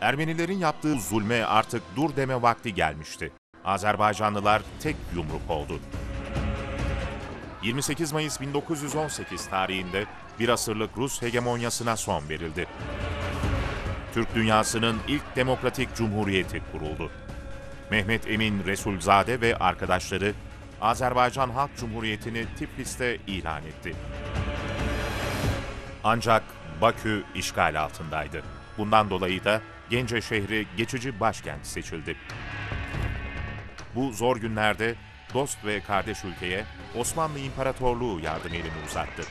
Ermenilerin yaptığı zulme artık dur deme vakti gelmişti. Azerbaycanlılar tek yumruk oldu. 28 Mayıs 1918 tarihinde bir asırlık Rus hegemonyasına son verildi. Türk dünyasının ilk demokratik cumhuriyeti kuruldu. Mehmet Emin Resulzade ve arkadaşları Azerbaycan Halk Cumhuriyeti'ni Tiflis'te ilan etti. Ancak Bakü işgal altındaydı. Bundan dolayı da Gence şehri geçici başkent seçildi. Bu zor günlerde dost ve kardeş ülkeye Osmanlı İmparatorluğu yardım elini uzattı.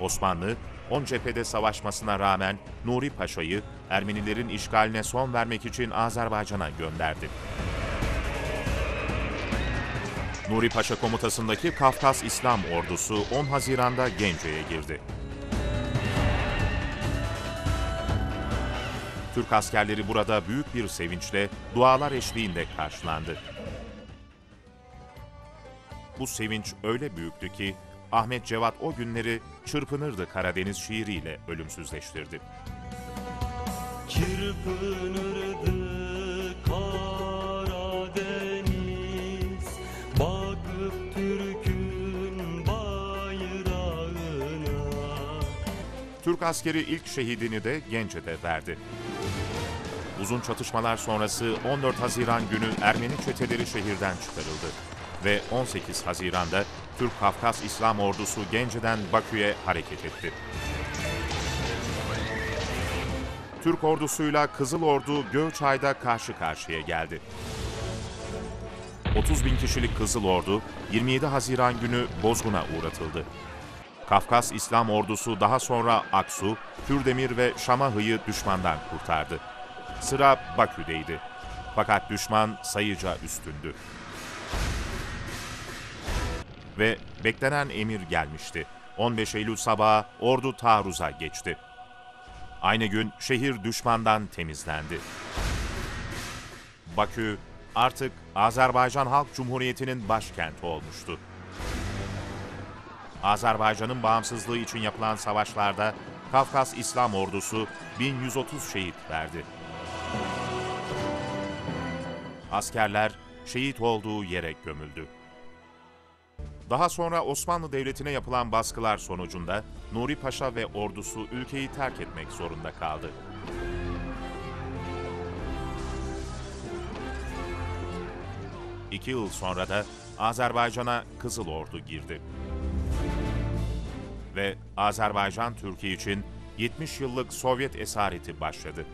Osmanlı, 10 cephede savaşmasına rağmen Nuri Paşa'yı Ermenilerin işgaline son vermek için Azerbaycan'a gönderdi. Nuri Paşa komutasındaki Kafkas İslam Ordusu 10 Haziran'da Gence'ye girdi. Türk askerleri burada büyük bir sevinçle dualar eşliğinde karşılandı. Bu sevinç öyle büyüktü ki Ahmet Cevat o günleri Çırpınırdı Karadeniz şiiriyle ölümsüzleştirdi. Çırpınırdı Karadeniz Bakıp Türk'ün bayrağına Türk askeri ilk şehidini de Gence'de verdi. Uzun çatışmalar sonrası 14 Haziran günü Ermeni çeteleri şehirden çıkarıldı ve 18 Haziran'da Türk Kafkas İslam Ordusu Gence'den Bakü'ye hareket etti. Türk ordusuyla Kızıl Ordu Gölçay'da karşı karşıya geldi. 30 bin kişilik Kızıl Ordu 27 Haziran günü bozguna uğratıldı. Kafkas İslam Ordusu daha sonra Aksu, Kürdemir ve Şamahı'yı düşmandan kurtardı. Sıra Bakü'deydi. Fakat düşman sayıca üstündü. Ve beklenen emir gelmişti. 15 Eylül sabahı ordu taarruza geçti. Aynı gün şehir düşmandan temizlendi. Bakü artık Azerbaycan Halk Cumhuriyeti'nin başkenti olmuştu. Azerbaycan'ın bağımsızlığı için yapılan savaşlarda Kafkas İslam Ordusu 1130 şehit verdi. Askerler şehit olduğu yere gömüldü. Daha sonra Osmanlı Devleti'ne yapılan baskılar sonucunda Nuri Paşa ve ordusu ülkeyi terk etmek zorunda kaldı. İki yıl sonra da Azerbaycan'a Kızıl Ordu girdi. Ve Azerbaycan Türkiye için 70 yıllık Sovyet esareti başladı.